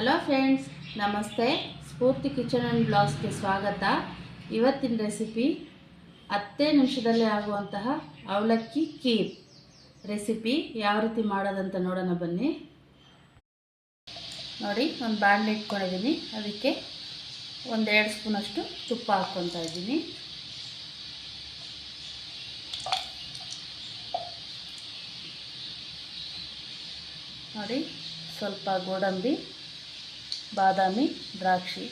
Hello friends, ನಮಸ್ತೆ. ಸ್ಫೂರ್ತಿ kitchen and ಬ್ಲಾಗ್ಸ್ಗೆ ಸ್ವಾಗತ. ಇವತ್ತಿನ ರೆಸಿಪಿ ಹತ್ತೇ ನಿಮಿಷದಲ್ಲಿ ಆಗುವಂತಹ ಅವಲಕ್ಕಿ ಕೀರ್ ರೆಸಿಪಿ ಯಾವ ರೀತಿ ಮಾಡೋದಂತ ನೋಡೋಣ ಬನ್ನಿ. ನೋಡಿ, ಒಂದು ಬಾಣಲೆ ಇಟ್ಕೊಂಡಿದ್ದೀನಿ. ಅದಕ್ಕೆ ಒಂದೆರಡು ಸ್ಪೂನಷ್ಟು ತುಪ್ಪ ಹಾಕ್ಕೊತಾ ಇದ್ದೀನಿ. ನೋಡಿ, ಸ್ವಲ್ಪ ಗೋಡಂಬಿ. ಬಾದಾಮಿ ದ್ರಾಕ್ಷಿ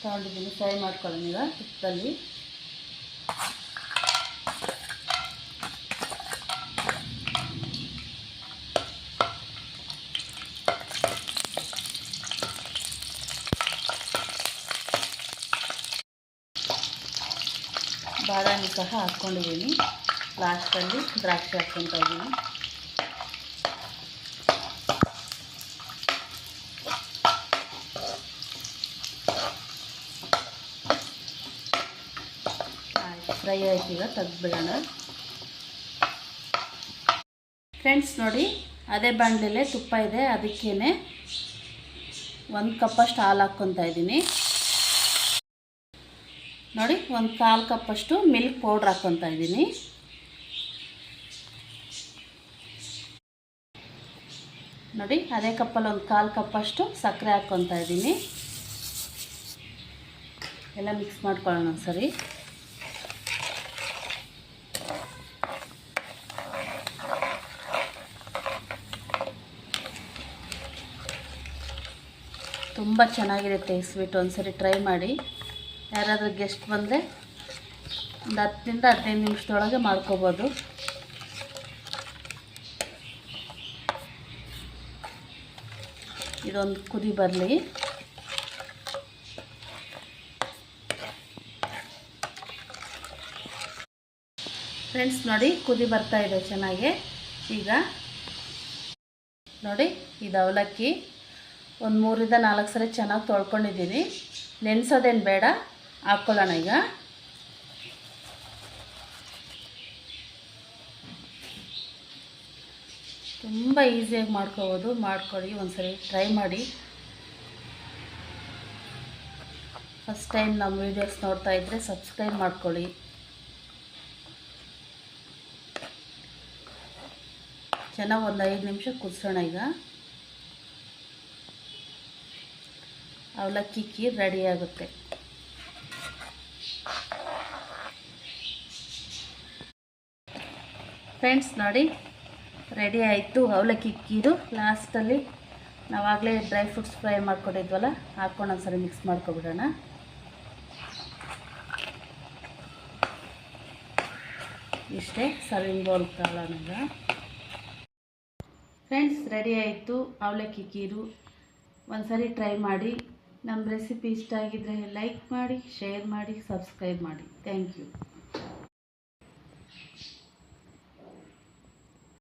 ತೊಗೊಂಡಿದ್ದೀನಿ ಫ್ರೈ ಮಾಡ್ಕೊಳ್ಳೋಣ ಈಗ ತುಪ್ಪದಲ್ಲಿ ಬಾದಾಮಿ ಸಹ ಹಾಕ್ಕೊಂಡಿದ್ದೀನಿ ಲಾಸ್ಟಲ್ಲಿ ದ್ರಾಕ್ಷಿ ಹಾಕ್ಕೊತಾ ಇದ್ದೀನಿ ಆಯ್ತು ಫ್ರೈ ಆಯ್ತು ಈಗ ತೆಗ್ದುಬಿಡೋಣ. ಫ್ರೆಂಡ್ಸ್ ನೋಡಿ, ಅದೇ ಬಾಂಡಲೇ ತುಪ್ಪ ಇದೆ ಅದಕ್ಕೇ ಒಂದು ಕಪ್ಪಷ್ಟು ಹಾಲು ಹಾಕ್ಕೊತಾ ಇದ್ದೀನಿ. ನೋಡಿ, ಒಂದು ಕಾಲು ಕಪ್ಪಷ್ಟು ಮಿಲ್ಕ್ ಪೌಡ್ರ್ ಹಾಕ್ಕೊತಾ ಇದ್ದೀನಿ. ನೋಡಿ, ಅದೇ ಕಪ್ಪಲ್ಲಿ ಒಂದು ಕಾಲು ಕಪ್ಪಷ್ಟು ಸಕ್ಕರೆ ಹಾಕ್ಕೊತಾ ಇದ್ದೀನಿ. ಎಲ್ಲ ಮಿಕ್ಸ್ ಮಾಡ್ಕೊಳ್ಳೋಣ ಸರಿ ತುಂಬ ಚೆನ್ನಾಗಿರುತ್ತೆ ಈ ಸ್ವೀಟ್ ಒಂದ್ಸರಿ ಟ್ರೈ ಮಾಡಿ. ಯಾರಾದರೂ ಗೆಸ್ಟ್ ಬಂದರೆ ಒಂದು ಹತ್ತರಿಂದ ಹದಿನೈದು ನಿಮಿಷದೊಳಗೆ ಮಾಡ್ಕೋಬೋದು. ಇದೊಂದು ಕುದಿ ಬರಲಿ. ಫ್ರೆಂಡ್ಸ್ ನೋಡಿ ಕುದಿ ಬರ್ತಾ ಇದೆ ಚೆನ್ನಾಗಿ. ಈಗ ನೋಡಿ, ಇದು ಅವಲಕ್ಕಿ. ಒಂದು ಮೂರಿಂದ ನಾಲ್ಕು ಸರಿ ಚೆನ್ನಾಗಿ ತೊಳ್ಕೊಂಡಿದ್ದೀನಿ ನೆನೆಸೋದೇನು ಬೇಡ ಹಾಕ್ಕೊಳ್ಳೋಣ ಈಗ. ತುಂಬ ಈಸಿಯಾಗಿ ಮಾಡ್ಕೋಬೋದು ಮಾಡ್ಕೊಳ್ಳಿ ಒಂದ್ಸರಿ ಟ್ರೈ ಮಾಡಿ. ಫಸ್ಟ್ ಟೈಮ್ ನಮ್ಮ ವೀಡಿಯೋಸ್ ನೋಡ್ತಾ ಇದ್ದರೆ ಸಬ್ಸ್ಕ್ರೈಬ್ ಮಾಡ್ಕೊಳ್ಳಿ. ಚೆನ್ನಾಗಿ ಒಂದು ಐದು ನಿಮಿಷ ಕುದಿಸೋಣ ಈಗ. ಅವಲಕ್ಕಿ ಖೀರ್ ರೆಡಿ ಆಗುತ್ತೆ. ಫ್ರೆಂಡ್ಸ್ ನೋಡಿ ರೆಡಿ ಆಯಿತು ಅವಲಕ್ಕಿ ಕೀರು. ಲಾಸ್ಟಲ್ಲಿ ನಾವಾಗಲೇ ಡ್ರೈ ಫ್ರೂಟ್ಸ್ ಫ್ರೈ ಮಾಡ್ಕೊಂಡಿದ್ವಲ್ಲ, ಹಾಕ್ಕೊಂಡು ಒಂದ್ಸರಿ ಮಿಕ್ಸ್ ಮಾಡ್ಕೊಬಿಡೋಣ. ಇಷ್ಟೇ ಸರ್ವಿಂಗ್ ಬೌಲ್ ತಗೊಳ್ಳೋಣ ಫ್ರೆಂಡ್ಸ್ ರೆಡಿ ಆಯಿತು ಅವಲಕ್ಕಿ ಕೀರು. ಒಂದ್ಸರಿ ಟ್ರೈ ಮಾಡಿ. ನಮ್ಮ ರೆಸಿಪಿ ಇಷ್ಟ ಆಗಿದ್ದರೆ ಲೈಕ್ ಮಾಡಿ ಶೇರ್ ಮಾಡಿ ಸಬ್ಸ್ಕ್ರೈಬ್ ಮಾಡಿ. Thank you